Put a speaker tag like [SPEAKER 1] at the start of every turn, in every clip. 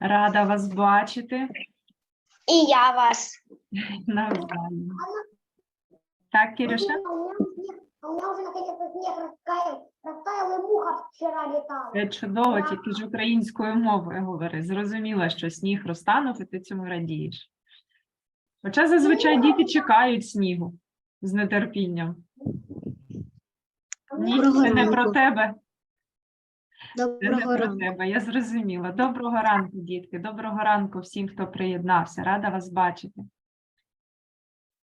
[SPEAKER 1] Рада вас бачити.
[SPEAKER 2] І я вас.
[SPEAKER 1] Навзаєм. Так, Кирюша? Це чудово, тільки ж українською мовою говори. Зрозуміла, що сніг розтанув, і ти цьому радієш. Хоча зазвичай діти чекають снігу з нетерпінням. Ні, це не про тебе. Це не
[SPEAKER 2] Доброго
[SPEAKER 1] про
[SPEAKER 2] ранку.
[SPEAKER 1] тебе. Я зрозуміла. Доброго ранку, дітки. Доброго ранку всім, хто приєднався. Рада вас бачити.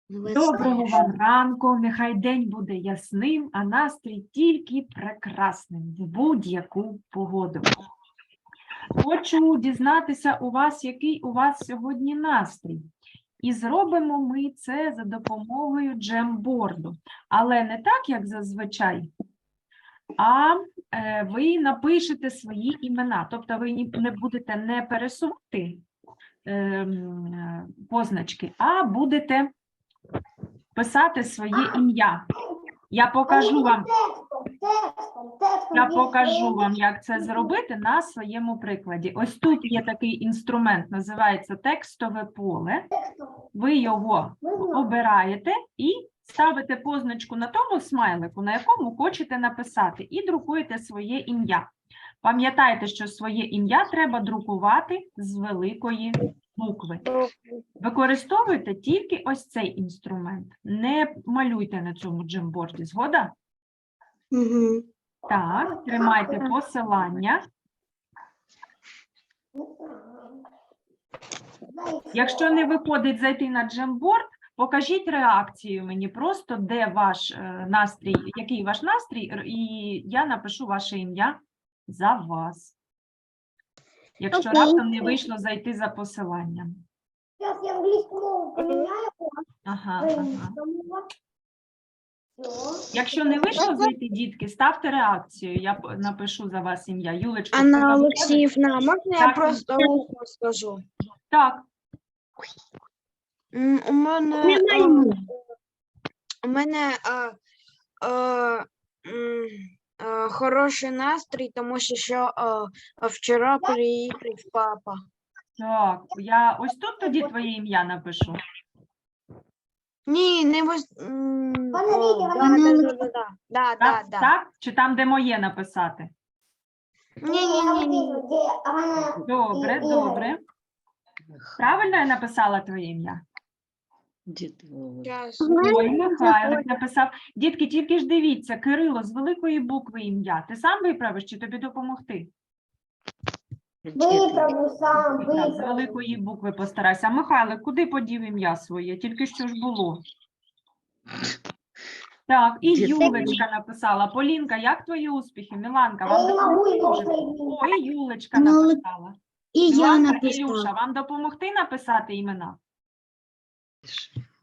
[SPEAKER 1] Доброго вам ранку. Нехай день буде ясним, а настрій тільки прекрасним в будь-яку погоду. Хочу дізнатися у вас, який у вас сьогодні настрій. І зробимо ми це за допомогою джемборду. Але не так, як зазвичай, а ви напишете свої імена. Тобто ви не будете не пересувати ем, е, позначки, а будете писати своє ім'я. Я покажу вам, я покажу вам, як це зробити на своєму прикладі. Ось тут є такий інструмент, називається текстове поле. Ви його обираєте і ставите позначку на тому смайлику, на якому хочете написати, і друкуєте своє ім'я. Пам'ятайте, що своє ім'я треба друкувати з великої букви. Використовуйте тільки ось цей інструмент. Не малюйте на цьому джемборді. Згода?
[SPEAKER 2] Угу.
[SPEAKER 1] Так, тримайте посилання. Якщо не виходить зайти на джемборд, покажіть реакцію мені просто, де ваш е, настрій, який ваш настрій, і я напишу ваше ім'я за вас. Якщо
[SPEAKER 2] Окей.
[SPEAKER 1] раптом не вийшло зайти за посиланням.
[SPEAKER 3] Сейчас я английскую мову поменяю.
[SPEAKER 1] Ага, ага. Якщо не вийшло зайти, дітки, ставте реакцію. Я напишу за вас ім'я. Юлечко,
[SPEAKER 2] Анна? Олексіївна, можна я просто ухо скажу?
[SPEAKER 1] Так,
[SPEAKER 2] У мене,
[SPEAKER 3] Не
[SPEAKER 2] е, у мене е, м, е, хороший настрій, тому що, що е, вчора приїхав папа.
[SPEAKER 1] так. Я ось тут тоді твоє ім'я напишу.
[SPEAKER 2] Ні, не воз... м,
[SPEAKER 3] Пане
[SPEAKER 2] о,
[SPEAKER 3] Вітя,
[SPEAKER 2] да, да, да, да, да, да, да,
[SPEAKER 1] Так,
[SPEAKER 2] да.
[SPEAKER 1] так? Чи там, де моє написати?
[SPEAKER 2] Ні, ні, ні, ні.
[SPEAKER 1] Добре, добре. Правильно я написала твоє ім'я? Ой, Михайлик написав. Дітки, тільки ж дивіться, Кирило з великої букви ім'я. Ти сам виправиш чи тобі допомогти?
[SPEAKER 3] Виправлю сам,
[SPEAKER 1] Так, з
[SPEAKER 3] виправлю.
[SPEAKER 1] великої букви постарайся. А Михайлик, куди подів ім'я своє? Тільки що ж було. Так, і
[SPEAKER 4] Дітки.
[SPEAKER 1] Юлечка написала. Полінка, як твої успіхи? Міланка, вам
[SPEAKER 3] не могу
[SPEAKER 1] допомогти
[SPEAKER 3] его
[SPEAKER 1] може?
[SPEAKER 3] соединить.
[SPEAKER 1] Ой, Юлечка
[SPEAKER 2] Ну,
[SPEAKER 1] написала.
[SPEAKER 2] І я
[SPEAKER 1] Міланка, Ілюша, вам допомогти написати імена?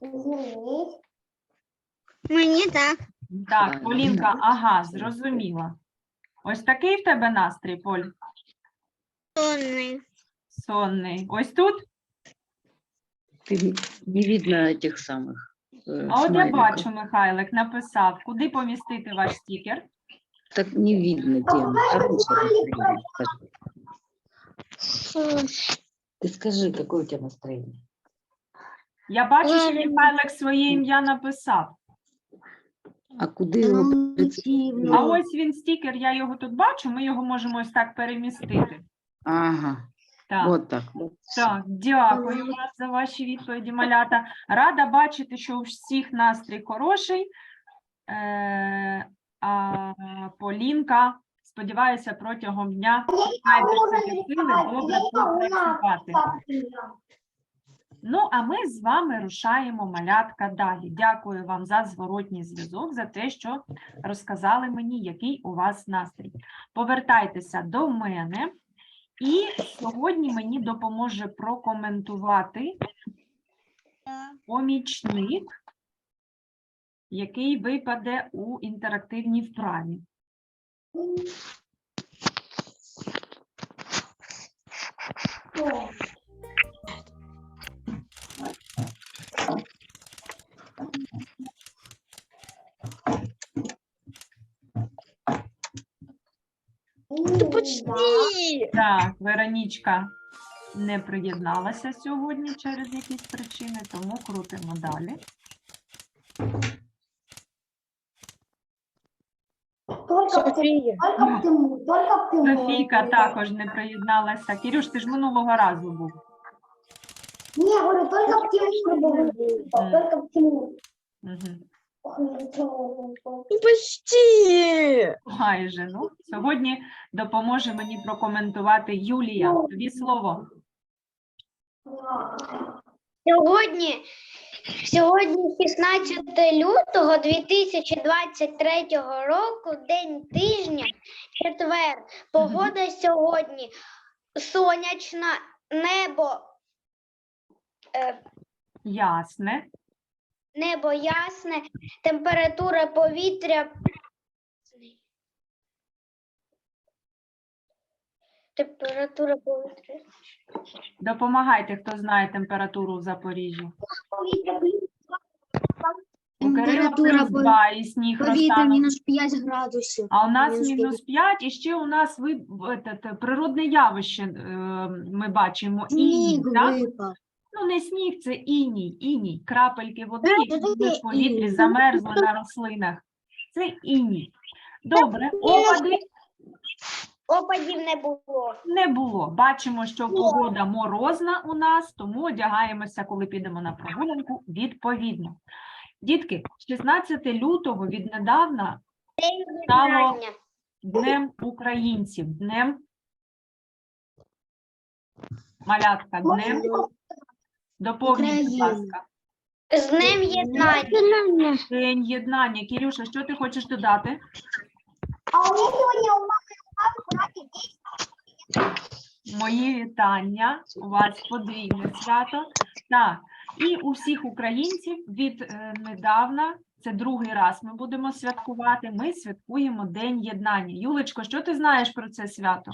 [SPEAKER 3] Изменить.
[SPEAKER 2] Мені так.
[SPEAKER 1] Так,
[SPEAKER 4] Так,
[SPEAKER 1] Полінка,
[SPEAKER 4] ну,
[SPEAKER 1] ага,
[SPEAKER 4] це-
[SPEAKER 1] зрозуміла. Ось такий в тебе настрій, Поль, сонний. Ось тут?
[SPEAKER 4] Ты не видно этих самых. э,
[SPEAKER 1] А от я
[SPEAKER 4] смайликов.
[SPEAKER 1] бачу, Михайлик написав, куди помістити ваш стікер.
[SPEAKER 4] Так не видно, Дим. Хорошее настроение, скажи. Ты скажи, какое у тебя настроение?
[SPEAKER 1] Я бачу, що. Михайлик своє ім'я написав.
[SPEAKER 4] А куди його прицепити?
[SPEAKER 1] А ось він стікер, я його тут бачу, ми його можемо ось так перемістити.
[SPEAKER 4] Ага,
[SPEAKER 1] Так.
[SPEAKER 4] вот так.
[SPEAKER 1] Так, дякую вас за ваші відповіді, малята. Рада бачити, що у всіх настрій хороший. Е, а Полінка, сподіваюся, протягом дня знайде собі сили добре
[SPEAKER 3] я
[SPEAKER 1] попрацювати. Ну, а ми з вами рушаємо малятка далі. Дякую вам за зворотній зв'язок, за те, що розказали мені, який у вас настрій. Повертайтеся до мене, і сьогодні мені допоможе прокоментувати помічник, який випаде у інтерактивній вправі.
[SPEAKER 3] О,
[SPEAKER 2] Ти.
[SPEAKER 1] Так, Веронічка, не приєдналася сьогодні через якісь причини, тому крутимо далі.
[SPEAKER 3] Тимур.
[SPEAKER 1] Софійка також не приєдналася. Кирюш, ти ж минулого разу був.
[SPEAKER 3] Не, говорю, только в Тимур был. Только в.
[SPEAKER 1] Угу.
[SPEAKER 2] Почти.
[SPEAKER 1] Майже. Ну, сьогодні допоможе мені прокоментувати Юлія. Тобі слово.
[SPEAKER 5] Сьогодні, сьогодні 16 лютого 2023 року, день тижня, четвер. Погода сьогодні сонячна, небо, е,
[SPEAKER 1] Ясне.
[SPEAKER 5] Небо ясне, температура повітря. Температура повітря.
[SPEAKER 1] Допомагайте, хто знає температуру в Запоріжжі.
[SPEAKER 3] Повітря плюс
[SPEAKER 1] У Кирила
[SPEAKER 6] Температура
[SPEAKER 1] плюс 2 і сніг
[SPEAKER 6] Повітря
[SPEAKER 1] розтанув.
[SPEAKER 6] мінус 5 градусів.
[SPEAKER 1] А у нас
[SPEAKER 6] мінус
[SPEAKER 1] мінус 5, і ще у нас ви, е, те, природне явище е, ми бачимо.
[SPEAKER 6] Сніг
[SPEAKER 1] так?
[SPEAKER 6] випав.
[SPEAKER 1] Ну, не сніг, це іній, іній. Крапельки води, які в повітрі замерзли на рослинах. Це іній. Добре, опади
[SPEAKER 5] Опадів не було.
[SPEAKER 1] не було. Бачимо, що погода морозна у нас, тому одягаємося, коли підемо на прогулянку, відповідно. Дітки, 16 лютого віднедавна Стало. Днем українців, днем малятка, днем доповніть, будь ласка.
[SPEAKER 5] З Днем єднання.
[SPEAKER 1] День єднання. Кирюша, що ти хочеш додати?
[SPEAKER 3] А у сегодня у папы.
[SPEAKER 1] Мої вітання. У вас подвійне свято. Так, і у всіх українців від е, недавна, це другий раз ми будемо святкувати. Ми святкуємо День єднання. Юлечко, що ти знаєш про це свято?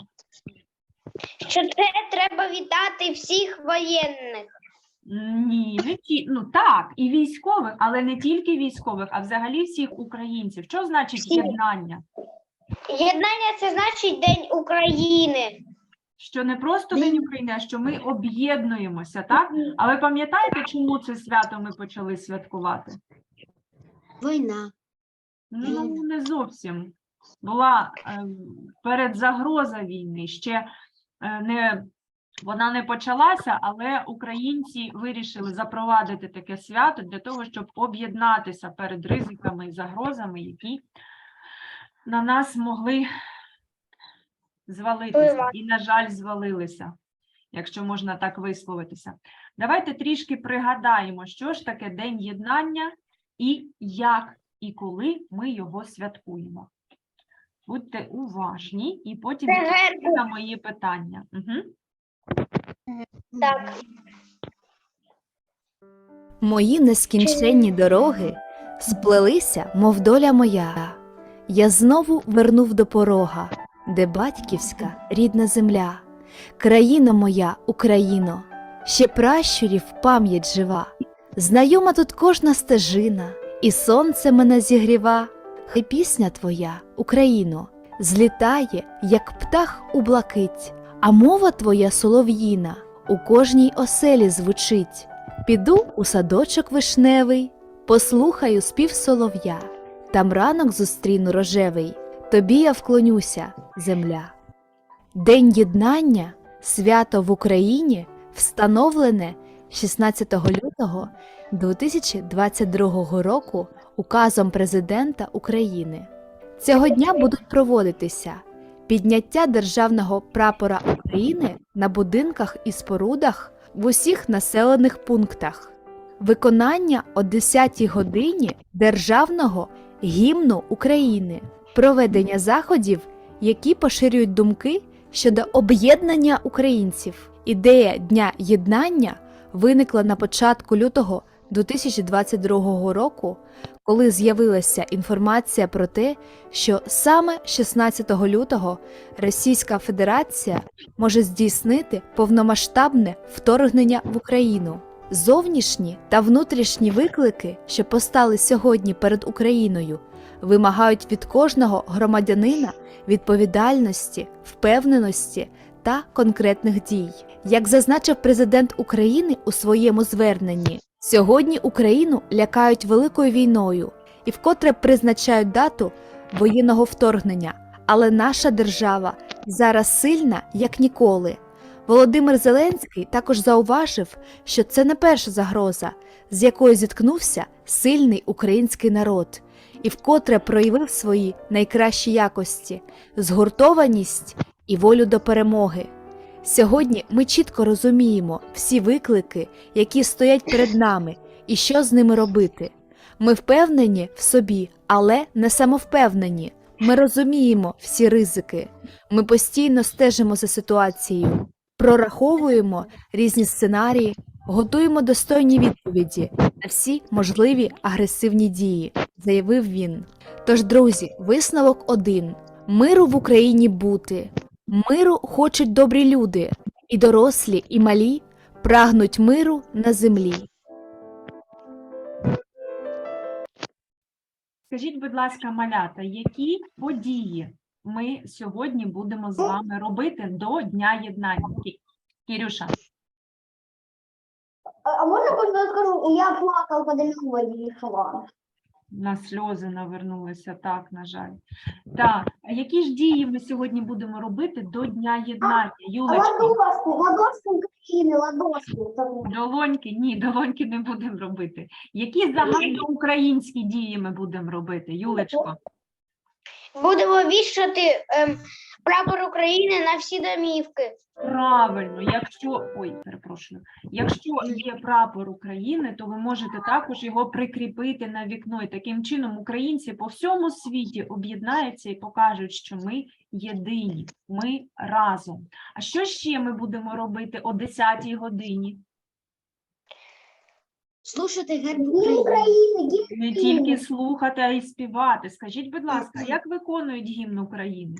[SPEAKER 5] Що це треба вітати всіх воєнних.
[SPEAKER 1] Ні, не ті, ну так, і військових, але не тільки військових, а взагалі всіх українців. Що значить єднання?
[SPEAKER 5] Єднання це значить День України.
[SPEAKER 1] Що не просто День України, а що ми об'єднуємося, так? А ви пам'ятаєте, чому це свято ми почали святкувати?
[SPEAKER 6] Війна.
[SPEAKER 1] Ну,
[SPEAKER 6] Війна.
[SPEAKER 1] не зовсім. Була е, передзагроза війни. Ще е, не вона не почалася, але українці вирішили запровадити таке свято для того, щоб об'єднатися перед ризиками і загрозами, які на нас могли звалитися. І, на жаль, звалилися, якщо можна так висловитися. Давайте трішки пригадаємо, що ж таке День єднання і як і коли ми його святкуємо. Будьте уважні і потім на мої питання. Угу.
[SPEAKER 5] Так.
[SPEAKER 7] Мої нескінченні дороги сплелися, мов доля моя. Я знову вернув до порога, де батьківська рідна земля. Країна моя, Україно, ще пращурів пам'ять жива. Знайома тут кожна стежина, і сонце мене зігріва. Хай пісня твоя, Україно, злітає, як птах у блакить, а мова твоя солов'їна у кожній оселі звучить. Піду у садочок вишневий, послухаю спів солов'я, там ранок зустріну рожевий, тобі я вклонюся, земля. День єднання, свято в Україні, встановлене 16 лютого 2022 року указом Президента України. Цього дня будуть проводитися підняття державного прапора України на будинках і спорудах в усіх населених пунктах, виконання о 10-й годині державного гімну України, проведення заходів, які поширюють думки щодо об'єднання українців. Ідея Дня єднання виникла на початку лютого 2022 року, коли з'явилася інформація про те, що саме 16 лютого Російська Федерація може здійснити повномасштабне вторгнення в Україну. Зовнішні та внутрішні виклики, що постали сьогодні перед Україною, вимагають від кожного громадянина відповідальності, впевненості та конкретних дій. Як зазначив президент України у своєму зверненні, сьогодні Україну лякають великою війною і вкотре призначають дату воєнного вторгнення. Але наша держава зараз сильна як ніколи. Володимир Зеленський також зауважив, що це не перша загроза, з якою зіткнувся сильний український народ, і вкотре проявив свої найкращі якості згуртованість і волю до перемоги. Сьогодні ми чітко розуміємо всі виклики, які стоять перед нами, і що з ними робити. Ми впевнені в собі, але не самовпевнені. Ми розуміємо всі ризики. Ми постійно стежимо за ситуацією, прораховуємо різні сценарії, готуємо достойні відповіді на всі можливі агресивні дії, заявив він. Тож, друзі, висновок один: миру в Україні бути. Миру хочуть добрі люди, і дорослі, і малі прагнуть миру на землі.
[SPEAKER 1] Скажіть, будь ласка, малята, які події ми сьогодні будемо з вами робити до Дня єднання? Кірюша,
[SPEAKER 3] А а можно просто скажу, я плакал, когда Львова шла.
[SPEAKER 1] На сльози навернулися, так, на жаль. Так, а які ж дії ми сьогодні будемо робити до Дня єднання? Юлечко,
[SPEAKER 3] Ладошки, ладошки Украины, ладошки.
[SPEAKER 1] Долоньки? Ні, долоньки не будемо робити. Які загальноукраїнські дії ми будемо робити? Юлечко?
[SPEAKER 5] Будемо вішати ем, прапор України на всі домівки.
[SPEAKER 1] Правильно, якщо ой, перепрошую, якщо є прапор України, то ви можете також його прикріпити на вікно. І таким чином українці по всьому світі об'єднаються і покажуть, що ми єдині, ми разом. А що ще ми будемо робити о 10-й годині?
[SPEAKER 6] Слушати герб України.
[SPEAKER 1] Не тільки слухати, а й співати. Скажіть, будь ласка, як виконують гімн України?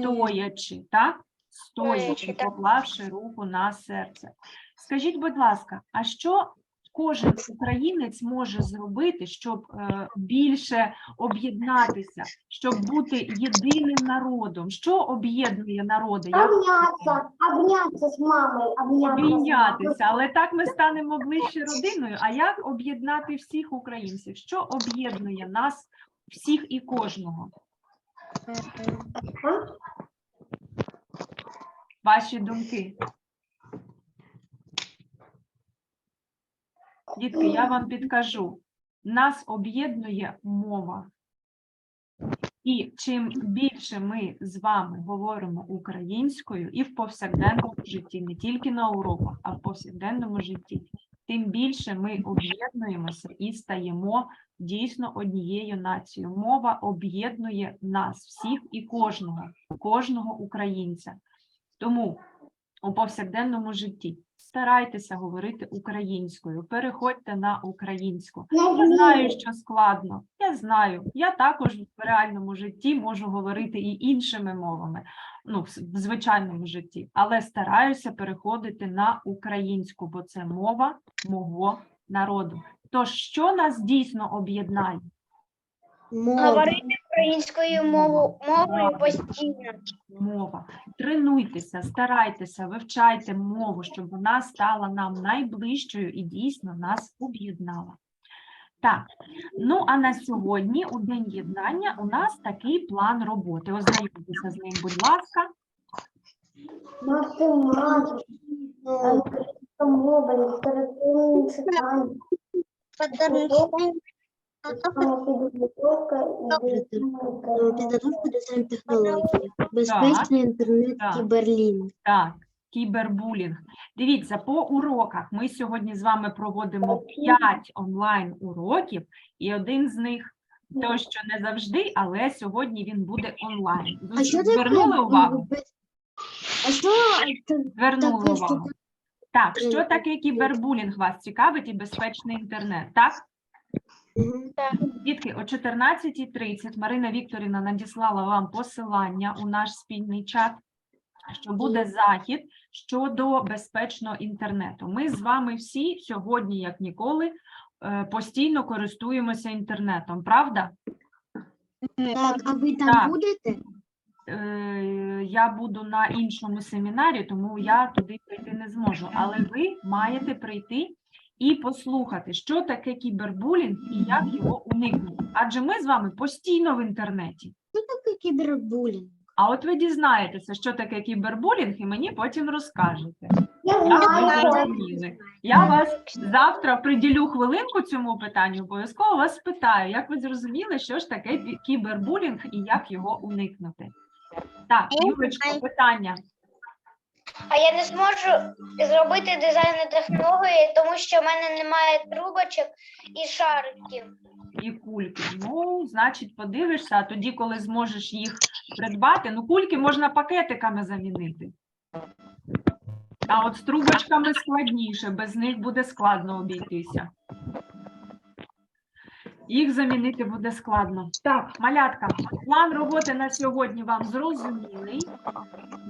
[SPEAKER 1] Стоячи, так? Стоячи,
[SPEAKER 5] Стоячи,
[SPEAKER 1] поклавши руку на серце. Скажіть, будь ласка, а що кожен українець може зробити, щоб е, більше об'єднатися, щоб бути єдиним народом? Що об'єднує народи?
[SPEAKER 3] Обняться, обняться с мамой, обняться. с
[SPEAKER 1] обійнятися? Але так ми станемо ближче родиною. А як об'єднати всіх українців? Що об'єднує нас всіх і кожного? Ваші думки. Дітки, я вам підкажу. Нас об'єднує мова. І чим більше ми з вами говоримо українською і в повсякденному житті, не тільки на уроках, а в повсякденному житті, тим більше ми об'єднуємося і стаємо дійсно однією нацією. Мова об'єднує нас всіх і кожного, кожного українця. Тому у повсякденному житті старайтеся говорити українською, переходьте на українську. Я знаю, що складно. Я знаю. Я також в реальному житті можу говорити і іншими мовами, ну, в звичайному житті, але стараюся переходити на українську, бо це мова мого народу. Тож, що нас дійсно об'єднає?
[SPEAKER 5] Говорити українською мовою, мовою постійно.
[SPEAKER 1] Мова. Тренуйтеся, старайтеся, вивчайте мову, щоб вона стала нам найближчою і дійсно нас об'єднала. Так, ну а на сьогодні, у День єднання, у нас такий план роботи. Ознайомтеся з ним, будь ласка.
[SPEAKER 3] Математика, мова, літературне читання, підготовка
[SPEAKER 6] Е. Підготовка до сам технології. Безпечний інтернет
[SPEAKER 1] Так.
[SPEAKER 6] кіберлін.
[SPEAKER 1] Так, кібербулінг. Дивіться, по уроках ми сьогодні з вами проводимо 5 онлайн уроків, і один з них той, що не завжди, але сьогодні він буде онлайн. Ви звернули увагу?
[SPEAKER 6] А що це
[SPEAKER 1] Звернули
[SPEAKER 6] таке,
[SPEAKER 1] увагу.
[SPEAKER 6] що
[SPEAKER 1] Так, що таке кібербулінг вас цікавить і безпечний інтернет, так? Дітки, о 14.30 Марина Вікторівна надіслала вам посилання у наш спільний чат, що буде захід щодо безпечного інтернету. Ми з вами всі сьогодні, як ніколи, е, постійно користуємося інтернетом, правда?
[SPEAKER 6] Так, а ви там
[SPEAKER 1] Так.
[SPEAKER 6] будете?
[SPEAKER 1] Е, я буду на іншому семінарі, тому я туди прийти не зможу. Але ви маєте прийти і послухати, що таке кібербулінг і як його уникнути. Адже ми з вами постійно в інтернеті.
[SPEAKER 6] Що таке кібербулінг?
[SPEAKER 1] А от ви дізнаєтеся, що таке кібербулінг, і мені потім розкажете.
[SPEAKER 3] Я
[SPEAKER 1] ви Я вас завтра приділю хвилинку цьому питанню, обов'язково вас спитаю, як ви зрозуміли, що ж таке кібербулінг і як його уникнути. Так, Юлечко, питання.
[SPEAKER 5] А я не зможу зробити дизайн технології, тому що в мене немає трубочок і шариків.
[SPEAKER 1] І кульки. Ну, значить, подивишся, а тоді, коли зможеш їх придбати, ну кульки можна пакетиками замінити. А от з трубочками складніше, без них буде складно обійтися. Їх замінити буде складно. Так, малятка, план роботи на сьогодні вам зрозумілий.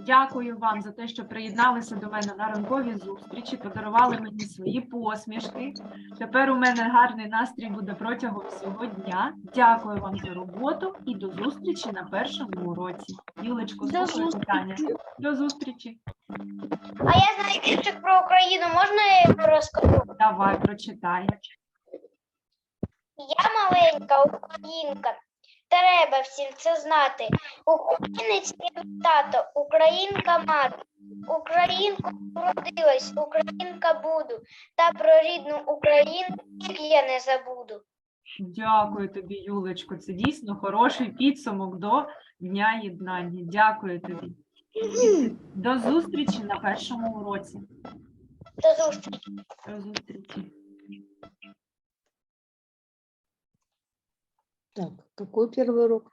[SPEAKER 1] Дякую вам за те, що приєдналися до мене на ранкові зустрічі, подарували мені свої посмішки. Тепер у мене гарний настрій буде протягом всього дня. Дякую вам за роботу і до зустрічі на першому уроці. Юлечко,
[SPEAKER 6] До
[SPEAKER 1] слухаю питання. До зустрічі.
[SPEAKER 5] А я знаю віршик про Україну, можна я його розкажу?
[SPEAKER 1] Давай, прочитай.
[SPEAKER 5] Я маленька українка. Треба всім це знати. Українець є тато, українка мати. Українку родилась, українка буду. Та про рідну Україну я не забуду.
[SPEAKER 1] Дякую тобі, Юлечко. Це дійсно хороший підсумок до Дня єднання. Дякую тобі. До зустрічі на першому уроці.
[SPEAKER 5] До зустрічі.
[SPEAKER 1] До зустрічі.
[SPEAKER 4] Так, какой первый урок?